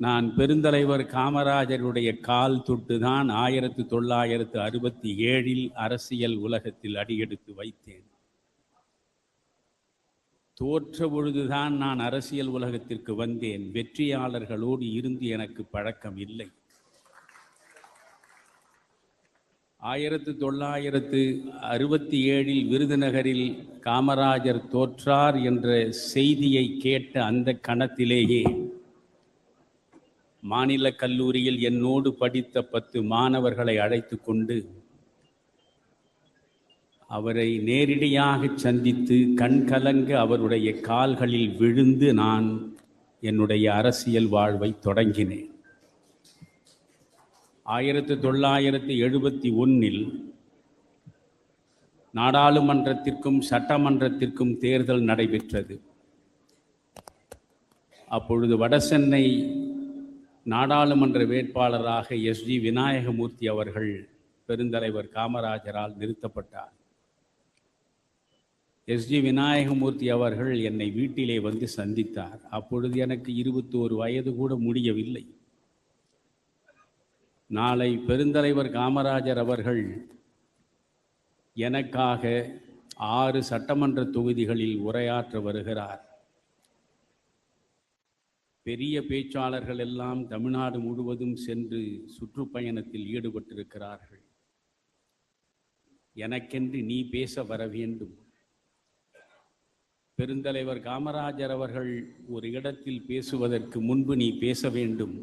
நான் பெருந்தலைவர் காமராஜருடைய கால் தொட்டு தான் ஆயிரத்தி தொள்ளாயிரத்து அறுபத்தி ஏழில் அரசியல் உலகத்தில் அடியெடுத்து வைத்தேன். தோற்ற பொழுதுதான் நான் அரசியல் உலகத்திற்கு வந்தேன். வெற்றியாளர்களோடு இருந்து எனக்கு பழக்கம் இல்லை. ஆயிரத்து தொள்ளாயிரத்து அறுபத்தி ஏழில் விருதுநகரில் காமராஜர் தோற்றார் என்ற செய்தியை கேட்ட அந்த கணத்திலேயே மாநில கல்லூரியில் என்னோடு படித்த பத்து மாணவர்களை அழைத்து கொண்டு அவரை நேரடியாக சந்தித்து கண்கலங்க அவருடைய கால்களில் விழுந்து நான் என்னுடைய அரசியல் வாழ்வை தொடங்கினேன். ஆயிரத்தி தொள்ளாயிரத்தி எழுபத்தி ஒன்றில் நாடாளுமன்றத்திற்கும் சட்டமன்றத்திற்கும் தேர்தல் நடைபெற்றது. அப்பொழுது வடசென்னை நாடாளுமன்ற வேட்பாளராக எஸ் ஜி விநாயகமூர்த்தி அவர்கள் பெருந்தலைவர் காமராஜரால் நிறுத்தப்பட்டார். எஸ் ஜி விநாயகமூர்த்தி அவர்கள் என்னை வீட்டிலே வந்து சந்தித்தார். அப்பொழுது எனக்கு இருபத்தோரு வயது கூட முடியவில்லை. நாளை பெருந்தலைவர் காமராஜர் அவர்கள் எனக்காக ஆறு சட்டமன்ற தொகுதிகளில் உரையாற்ற வருகிறார். பெரிய பேச்சாளர்கள் எல்லாம் தமிழ்நாடு முழுவதும் சென்று சுற்றுப்பயணத்தில் ஈடுபட்டிருக்கிறார்கள். எனக்கென்று நீ பேச வர வேண்டும். பெருந்தலைவர் காமராஜர் அவர்கள் ஒரு இடத்தில் பேசுவதற்கு முன்பு நீ பேச வேண்டும்.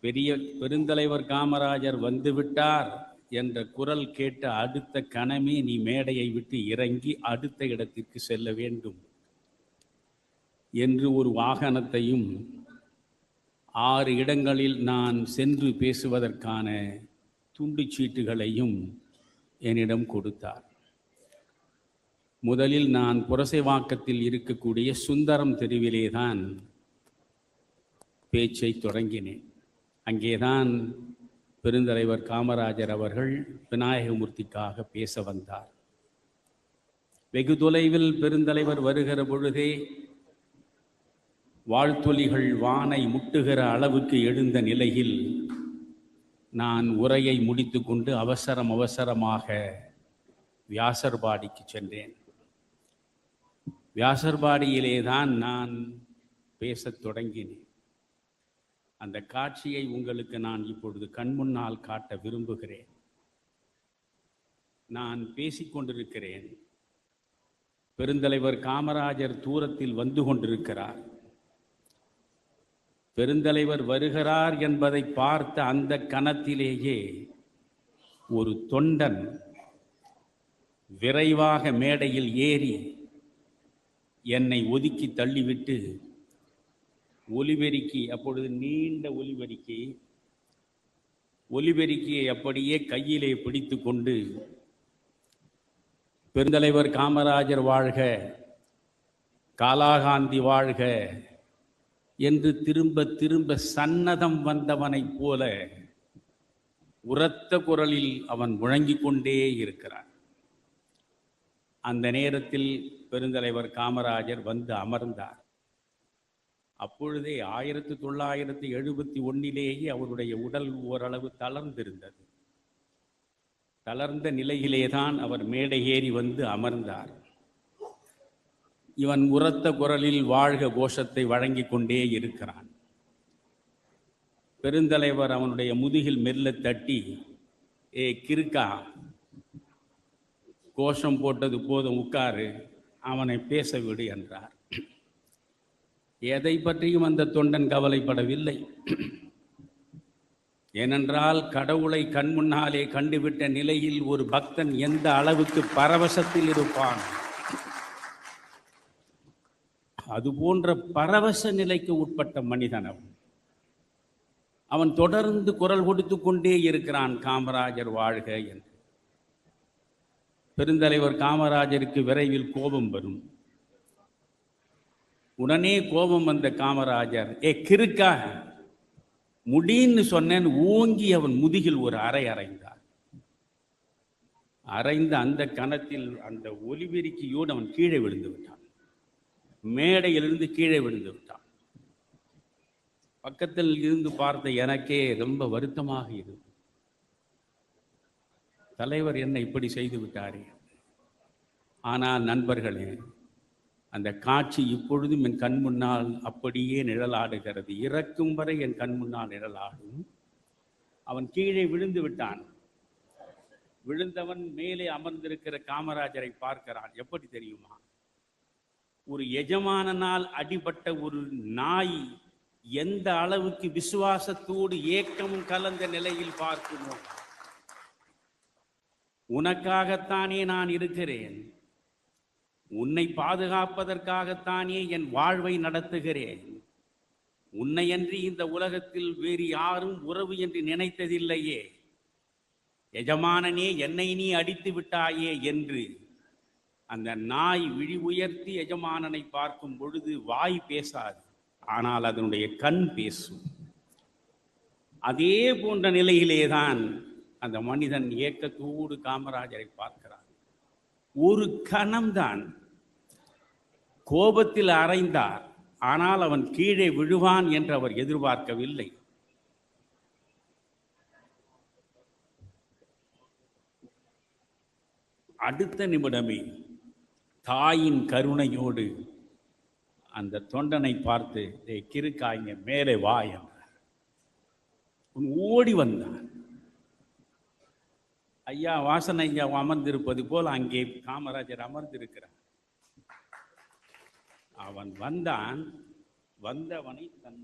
பெரிய பெருந்தலைவர் காமராஜர் வந்துவிட்டார் என்ற குரல் கேட்ட அடுத்த கணமே நீ மேடையை விட்டு இறங்கி அடுத்த இடத்திற்கு செல்ல வேண்டும். என்று ஒரு வாகனத்தையும் ஆறு இடங்களில் நான் சென்று பேசுவதற்கான துண்டு சீட்டுகளையும் என்னிடம் கொடுத்தார். முதலில் நான் புரசைவாக்கத்தில் இருக்கக்கூடிய சுந்தரம் தெருவிலே தான் பேச்சை தொடங்கினேன். அங்கேதான் பெருந்தலைவர் காமராஜர் அவர்கள் விநாயகமூர்த்திக்காக பேச வந்தார். வெகு தொலைவில் பெருந்தலைவர் வருகிற பொழுதே வாழ்த்தொலிகள் வானை முட்டுகிற அளவுக்கு எழுந்த நிலையில் நான் உரையை முடித்துக்கொண்டு அவசரம் அவசரமாக வியாசர்பாடிக்கு சென்றேன். வியாசர்பாடியிலே தான் நான் பேசத் தொடங்கினேன். அந்த காட்சியை உங்களுக்கு நான் இப்பொழுது கண்முன்னால் காட்ட விரும்புகிறேன். நான் பேசிக்கொண்டிருக்கிறேன் பெருந்தலைவர் காமராஜர் தூரத்தில் வந்து கொண்டிருக்கிறார். பெருந்தலைவர் வருகிறார் என்பதை பார்த்த அந்த கணத்திலேயே ஒரு தொண்டன் விரைவாக மேடையில் ஏறி என்னை ஒதுக்கி தள்ளிவிட்டு ஒலிபெருக்கி அப்பொழுது நீண்ட ஒலிபெருக்கி ஒலிபெருக்கியை அப்படியே கையிலே பிடித்து கொண்டு பெருந்தலைவர் காமராஜர் வாழ்க காலாகாந்தி வாழ்க என்று திரும்ப திரும்ப சன்னதம் வந்தவனைப் போல உரத்த குரலில் அவன் முழங்கிக் கொண்டே இருக்கிறான். அந்த நேரத்தில் பெருந்தலைவர் காமராஜர் வந்து அமர்ந்தார். அப்பொழுதே ஆயிரத்தி தொள்ளாயிரத்தி எழுபத்தி ஒன்னிலேயே அவருடைய உடல் ஓரளவு தளர்ந்திருந்தது. தளர்ந்த நிலையிலேதான் அவர் மேடை ஏறி வந்து அமர்ந்தார். இவன் உரத்த குரலில் வாழ்க கோஷத்தை வழங்கிக் கொண்டே இருக்கிறான். பெருந்தலைவர் அவனுடைய முதுகில் மெல்ல தட்டி ஏ கிறுக்கா கோஷம் போட்டது போதும் உட்காரு அவனை பேச விடு என்றார். எதை பற்றியும் அந்த தொண்டன் கவலைப்படவில்லை. ஏனென்றால் கடவுளை கண் முன்னாலே கண்டுவிட்ட நிலையில் ஒரு பக்தன் எந்த அளவுக்கு பரவசத்தில் இருப்பான்? அது போன்ற பரவச நிலைக்கு உட்பட்ட மனிதன் அவன். அவன் தொடர்ந்து குரல் கொடுத்து கொண்டே இருக்கிறான் காமராஜர் வாழ்க என்று. பெருந்தலைவர் காமராஜருக்கு விரைவில் கோபம் வரும். உடனே கோபம் வந்த காமராஜர் ஏ கிறுக்கா முடின்னு சொன்னேன் ஓங்கி அவன் முதுகில் ஒரு அறை அறைந்தார். அறைந்த அந்த கணத்தில் அந்த ஒலிபெருக்கியோடு அவன் கீழே விழுந்து விட்டான். மேடையிலிருந்து கீழே விழுந்து விட்டான். பக்கத்தில் இருந்து பார்த்த எனக்கே ரொம்ப வருத்தமாக இருந்தது. தலைவர் என்ன இப்படி செய்து விட்டாரே? ஆனால் நண்பர்களே அந்த காட்சி இப்பொழுதும் என் கண் முன்னால் அப்படியே நிழலாடுகிறது. இறக்கும் வரை என் கண் முன்னால் நிழலாடும். அவன் கீழே விழுந்து விட்டான். விழுந்தவன் மேலே அமர்ந்திருக்கிற காமராஜரை பார்க்கிறான். எப்படி தெரியுமா? ஒரு எஜமானனால் அடிபட்ட ஒரு நாய் எந்த அளவுக்கு விசுவாசத்தோடு ஏக்கமும் கலந்த நிலையில் பார்க்குமோ உனக்காகத்தானே நான் இருக்கிறேன். உன்னை பாதுகாப்பதற்காகத்தானே என் வாழ்வை நடத்துகிறேன். உன்னையன்றி இந்த உலகத்தில் வேறு யாரும் உறவு என்று நினைத்ததில்லையே. எஜமானனே என்னை நீ அடித்து விட்டாயே என்று அந்த நாய் விழி உயர்த்தி எஜமானனை பார்க்கும் பொழுது வாய் பேசாது ஆனால் அதனுடைய கண் பேசும். அதே போன்ற நிலையிலேதான் அந்த மனிதன் ஏக்கத்தோடு காமராஜரை பார்க்கிறான். ஒரு கணம்தான். கோபத்தில் அறைந்தார் ஆனால் அவன் கீழே விழுவான் என்று அவர் எதிர்பார்க்கவில்லை. அடுத்த நிமிடமே தாயின் கருணையோடு அந்த தொண்டனை பார்த்து "டேய் கிறுக்காய்ங்க மேலே வா என்றார். ஓடி வந்தான். ஐயா வாசனை ஐயா அமர்ந்திருப்பது போல் அங்கே காமராஜர் அமர்ந்திருக்கிறார். அவன் வந்தான். வந்தவனை தன்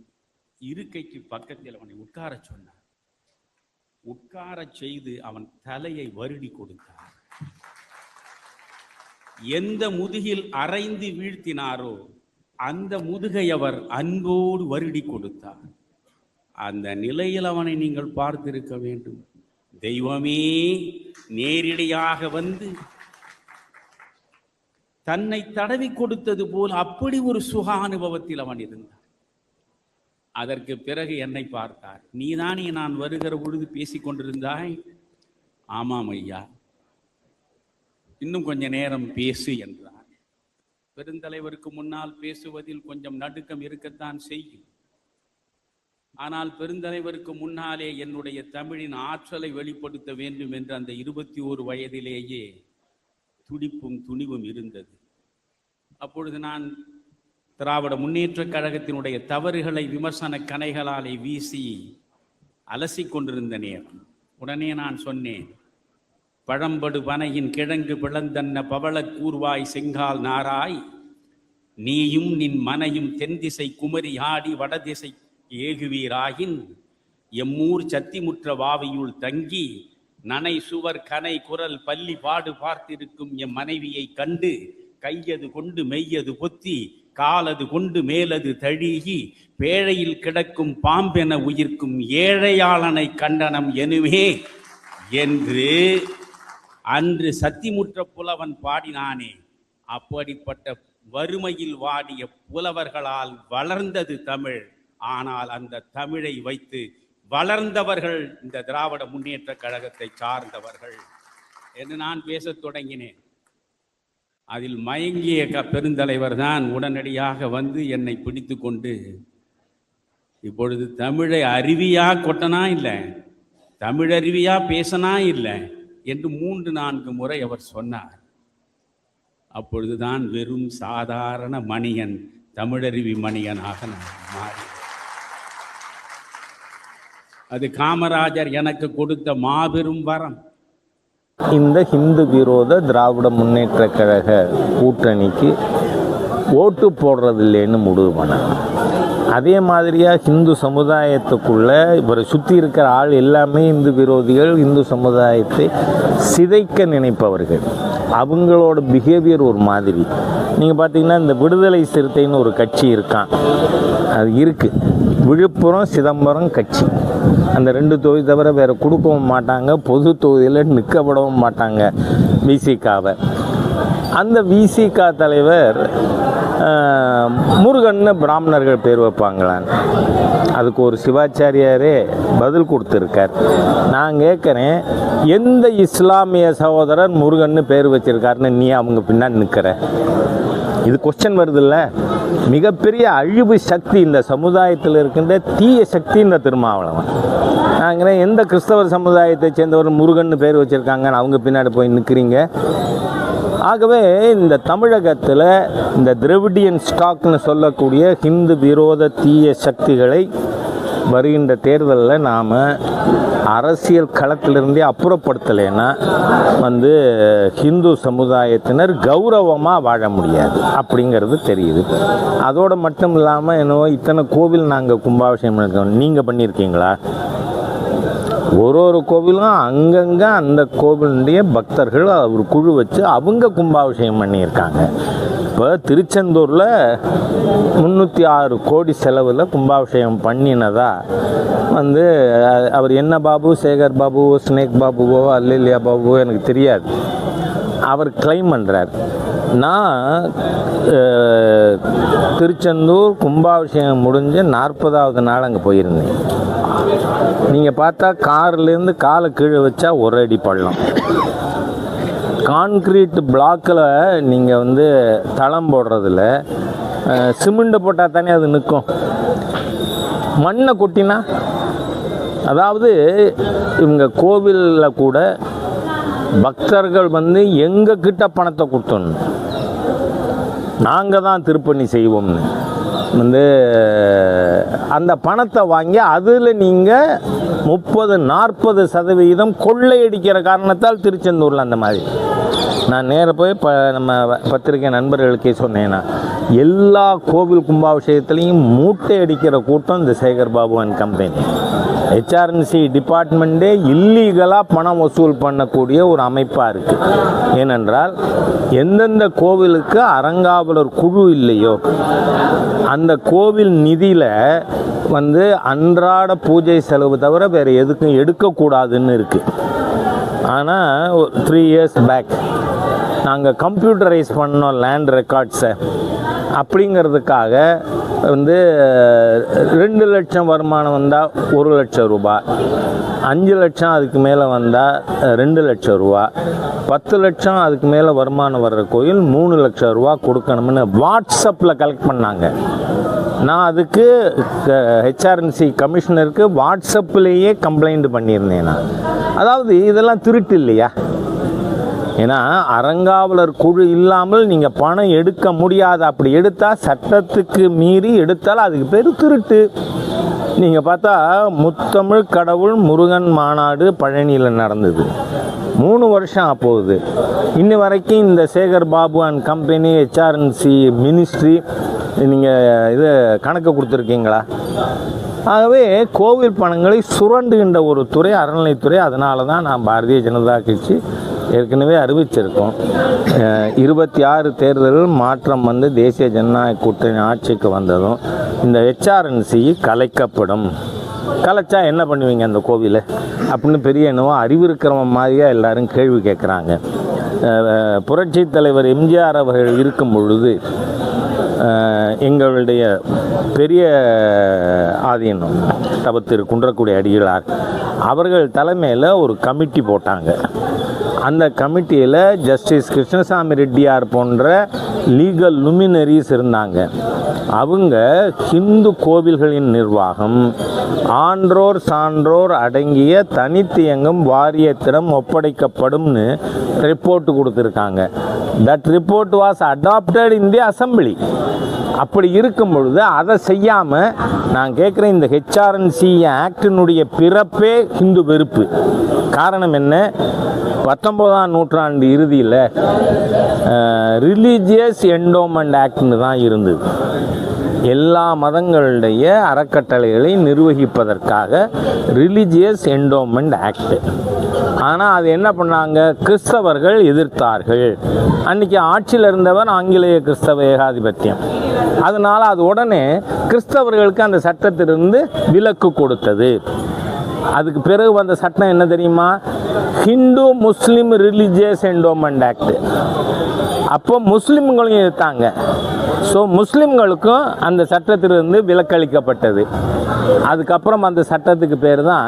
இருக்கைக்கு பக்கத்தில் அவனை உட்கார சொன்னான். உட்கார செய்து அவன் தலையை வருடி கொடுத்தான். எந்த முதுகில் அரைந்து வீழ்த்தினாரோ அந்த முதுகை அவர் அன்போடு வருடி கொடுத்தார். அந்த நிலையில் அவனை நீங்கள் பார்த்திருக்க வேண்டும். தெய்வமே நேரிடையாக வந்து தன்னை தடவி கொடுத்தது போல் அப்படி ஒரு சுக அனுபவத்தில் அவன் இருந்தான். அதற்கு பிறகு என்னை பார்த்தார். நீதானே நான் வருகிற பொழுது பேசிக் கொண்டிருந்தாய்? ஆமாம் ஐயா. இன்னும் கொஞ்ச நேரம் பேசு என்றார் பெருந்தலைவருக்கு முன்னால் பேசுவதில் கொஞ்சம் நடுக்கம் இருக்கத்தான் செய்யும். ஆனால் பெருந்தலைவருக்கு முன்னாலே என்னுடைய தமிழின் ஆற்றலை வெளிப்படுத்த வேண்டும் என்று அந்த இருபத்தி ஓரு வயதிலேயே துடிப்பும் துணிவும் இருந்தது. அப்பொழுது நான் திராவிட முன்னேற்றக் கழகத்தினுடைய தவறுகளை விமர்சன கணைகளாலே வீசி அலசி கொண்டிருந்த நேரம். உடனே நான் சொன்னேன் பழம்படு பனையின் கிழங்கு பிளந்தன்ன பவளக் கூர்வாய் செங்கால் நாராய் நீயும் நின் மனையும் தென்திசை குமரி ஆடி வடதிசை ஏகுவீராகின் எம்மூர் சத்திமுற்ற வாவியுள் தங்கி நனை சுவர் கனை குரல் பள்ளி பாடு பார்த்திருக்கும் எம் மனைவியை கண்டு கையது கொண்டு மெய்யது பொத்தி காலது கொண்டு மேலது தழுகி பேழையில் கிடக்கும் பாம்பென உயிர்க்கும் ஏழையாளனை கண்டனம் எனுமே என்று அன்று சத்திமுற்ற புலவன் பாடினானே. அப்படிப்பட்ட வறுமையில் வாடிய புலவர்களால் வளர்ந்தது தமிழ். ஆனால் அந்த தமிழை வைத்து வளர்ந்தவர்கள் இந்த திராவிட முன்னேற்ற கழகத்தை சார்ந்தவர்கள் என்று நான் பேசத் தொடங்கினேன். அதில் மயங்கிய க பெருந்தலைவர் தான் உடனடியாக வந்து என்னை பிடித்து கொண்டு இப்பொழுது தமிழை அருவியா கொட்டனா இல்லை? தமிழருவியாக பேசனா இல்லை? என்று மூன்று நான்கு முறை அவர் சொன்னார். அப்பொழுதுதான் வெறும் சாதாரண மணியன் தமிழருவி மணியனாக நான் மாறி அது காமராஜர் எனக்கு கொடுத்த மாபெரும் வரம். இந்த ஹிந்து விரோத திராவிட முன்னேற்ற கழக கூட்டணிக்கு ஓட்டு போடுறதில்லைன்னு முடிவு பண்ணாங்க. அதே மாதிரியாக ஹிந்து சமுதாயத்துக்குள்ள இவரை சுற்றி இருக்கிற ஆள் எல்லாமே இந்து விரோதிகள் இந்து சமுதாயத்தை சிதைக்க நினைப்பவர்கள். அவங்களோட பிஹேவியர் ஒரு மாதிரி. நீங்கள் பார்த்தீங்கன்னா இந்த விடுதலை சிறுத்தைன்னு ஒரு கட்சி இருக்கான் அது இருக்குது விழுப்புரம் சிதம்பரம் கட்சி. அந்த ரெண்டு தொகுதி தவிர வேறு கொடுக்கவும் மாட்டாங்க பொது தொகுதியில் நிற்கப்படவும் மாட்டாங்க. விசிகாவை அந்த விசிகா தலைவர் முருகன் முருகன்னு பிராமணர்கள் பேர் வைப்பாங்களான்னு அதுக்கு ஒரு சிவாச்சாரியாரே பதில் கொடுத்துருக்கார். நான் கேட்குறேன் எந்த இஸ்லாமிய சகோதரர் முருகன்னு பேர் வச்சிருக்காருன்னு நீ அவங்க பின்னாடி நிற்கிற இது கொஸ்டின் வருதுல்ல. மிகப்பெரிய அழிவு சக்தி இந்த சமுதாயத்தில் இருக்கின்ற தீய சக்தி இந்த திருமாவளவன் நாங்கள் எந்த கிறிஸ்தவர் சமுதாயத்தை சேர்ந்தவர் முருகன் பேர் வச்சுருக்காங்கன்னு அவங்க பின்னாடி போய் நிற்கிறீங்க ஆகவே இந்த தமிழகத்தில் இந்த திரவிடியன் ஸ்டாக்னு சொல்லக்கூடிய ஹிந்து விரோத தீய சக்திகளை வருகின்ற தேர்தலில் நாம் அரசியல் களத்திலிருந்தே அப்புறப்படுத்தலைன்னா வந்து ஹிந்து சமுதாயத்தினர் கௌரவமாக வாழ முடியாது அப்படிங்கிறது தெரியுது. அதோடு மட்டும் இல்லாமல் என்னவோ இத்தனை கோவில் நாங்கள் கும்பாபிஷேகம் நீங்கள் பண்ணியிருக்கீங்களா? ஒரு ஒரு கோவிலும் அங்கங்கே அந்த கோவிலுடைய பக்தர்கள் ஒரு குழு வச்சு அவங்க கும்பாபிஷேகம் பண்ணியிருக்காங்க. இப்போ திருச்செந்தூரில் முந்நூற்றி ஆறு கோடி செலவில் கும்பாபிஷேகம் பண்ணினதா வந்து அவர் என்ன பாபு? சேகர் பாபுவோ ஸ்னேக் பாபுவோ அல்லிலியா பாபுவோ எனக்கு தெரியாது. அவர் கிளைம் பண்ணுறார் நான் திருச்செந்தூர் கும்பாபிஷேகம் முடிஞ்சு நாற்பதாவது நாள் அங்கே போயிருந்தேன். நீங்கள் பார்த்தா கார்லேருந்து காலை கீழே வச்சா ஒரு அடி பள்ளம். கான்கிரீட் பிளாக்கில் நீங்கள் வந்து தளம் போடுறதில் சிமெண்ட்டை போட்டால் தானே அது நிற்கும். மண்ணை கொட்டினா? அதாவது இவங்க கோவிலில் கூட பக்தர்கள் வந்து எங்கள் கிட்ட பணத்தை கொடுத்தோன்னு நாங்கள் தான் திருப்பணி செய்வோம்னு. வந்து அந்த பணத்தை வாங்கி அதில் நீங்கள் முப்பது நாற்பது சதவீதம் கொள்ளையடிக்கிற காரணத்தால் திருச்செந்தூரில் அந்த மாதிரி. நான் நேர போய் ப நம்ம பத்திரிகை நண்பர்களுக்கே சொன்னேன்னா எல்லா கோவில் கும்பாபிஷேகத்துலேயும் மூட்டை அடிக்கிற கூட்டம் இந்த Sekar Babu and company HRNC டிபார்ட்மெண்ட்டே இல்லீகலாக பணம் வசூல் பண்ணக்கூடிய ஒரு அமைப்பாக இருக்குது ஏனென்றால் எந்தெந்த கோவிலுக்கு அறங்காவலர் குழு இல்லையோ அந்த கோவில் நிதியில் வந்து அன்றாட பூஜை செலவு தவிர வேறு எதுக்கும் எடுக்கக்கூடாதுன்னு இருக்குது ஆனால் த்ரீ இயர்ஸ் பேக் நாங்கள் கம்ப்யூட்டரைஸ் பண்ணோம் லேண்ட் ரெக்கார்ட்ஸை அப்படிங்கிறதுக்காக வந்து ரெண்டு லட்சம் வருமானம் வந்தால் ஒரு லட்சம் ரூபாய் அஞ்சு லட்சம் அதுக்கு மேலே வந்தால் ரெண்டு லட்சம் ரூபா பத்து லட்சம் அதுக்கு மேலே வருமானம் வர்ற கோயில் மூணு லட்சம் ரூபா கொடுக்கணும்னு வாட்ஸ்அப்பில் கலெக்ட் பண்ணாங்க. நான் அதுக்கு ஹெச்ஆர்என்சி கமிஷனருக்கு வாட்ஸ்அப்லேயே கம்ப்ளைண்ட் பண்ணியிருந்தேன் நான். அதாவது இதெல்லாம் திருட்டு இல்லையா? ஏன்னா அறங்காவலர் குழு இல்லாமல் நீங்கள் பணம் எடுக்க முடியாது. அப்படி எடுத்தால் சட்டத்துக்கு மீறி எடுத்தால் அதுக்கு பேர் திருட்டு. நீங்கள் பார்த்தா முத்தமிழ் கடவுள் முருகன் மாநாடு பழனியில் நடந்தது. மூணு வருஷம் ஆப்போகுது இன்ன வரைக்கும் இந்த Sekar Babu and company HRNC ministry நீங்கள் இது கணக்கு கொடுத்துருக்கீங்களா? ஆகவே கோவில் பணங்களை சுரண்டுகின்ற ஒரு துறை அறநிலைத்துறை அதனால தான் நான் பாரதிய ஜனதா கட்சி ஏற்கனவே அறிவிச்சிருக்கோம். இருபத்தி ஆறு தேர்தலில் மாற்றம் வந்து தேசிய ஜனநாயக கூட்டணி ஆட்சிக்கு வந்ததும் இந்த ஹெச்ஆர்என்சி கலைக்கப்படும். கலைச்சா என்ன பண்ணுவீங்க அந்த கோவிலை? அப்படின்னு பெரிய என்னவோ அறிவு இருக்கிறவன் மாதிரியாக எல்லாரும் கேள்வி கேட்குறாங்க. புரட்சி தலைவர் எம்ஜிஆர் அவர்கள் இருக்கும் பொழுது எங்களுடைய பெரிய ஆதீனம் தபத்திரு குன்றக்குடி அடிகளார் அவர்கள் தலைமையில் ஒரு கமிட்டி போட்டாங்க. அந்த கமிட்டியில் ஜஸ்டிஸ் கிருஷ்ணசாமி ரெட்டியார் போன்ற லீகல் லுமினரிஸ் இருந்தாங்க. அவங்க ஹிந்து கோவில்களின் நிர்வாகம் ஆன்றோர் சான்றோர் அடங்கிய தனித்து இயங்கும் வாரியத்திடம் ஒப்படைக்கப்படும்னு ரிப்போர்ட் கொடுத்துருக்காங்க. That report was adopted in the assembly அப்படி இருக்கும் பொழுது அதை செய்யாமல் நான் கேட்குறேன் இந்த ஹெச்ஆர்என்சி ஆக்டினுடைய பிறப்பே ஹிந்து வெறுப்பு. காரணம் என்ன? பத்தொம்போதாம் நூற்றாண்டு இறுதியில் ரிலீஜியஸ் என்டோமெண்ட் ஆக்ட்னு தான் இருந்தது. எல்லா மதங்களுடைய அறக்கட்டளைகளை நிர்வகிப்பதற்காக ரிலீஜியஸ் என்டோமெண்ட் ஆக்ட் ஆனால் அது என்ன பண்ணாங்க? கிறிஸ்தவர்கள் எதிர்த்தார்கள். அன்னைக்கு ஆட்சியில் இருந்தவர் ஆங்கிலேய கிறிஸ்தவ ஏகாதிபத்தியம். அதனால் அது உடனே கிறிஸ்தவர்களுக்கு அந்த சட்டத்திலிருந்து விலக்கு கொடுத்தது. அதுக்கு பிறகு வந்த சட்டம் என்ன தெரியுமா? Hindu Muslim religious endowment act. அப்போ முஸ்லீம்களையும் இருக்காங்க. ஸோ முஸ்லீம்களுக்கும் அந்த சட்டத்திலிருந்து விலக்களிக்கப்பட்டது. அதுக்கப்புறம் அந்த சட்டத்துக்கு பேர் தான்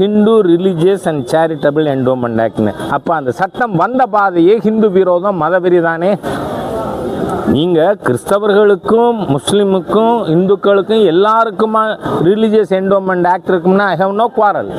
Hindu religious and charitable endowment ஆக்ட்னு. அப்போ அந்த சட்டம் வந்த பாதையே ஹிந்து விரோதம் மதவெறி தானே நீங்கள் கிறிஸ்தவர்களுக்கும் முஸ்லீமுக்கும் இந்துக்களுக்கும் எல்லாருக்குமா ரிலீஜியஸ் என்டோமெண்ட் ஆக்ட் இருக்கும்னா ஐ ஹவ் நோ குவாரல்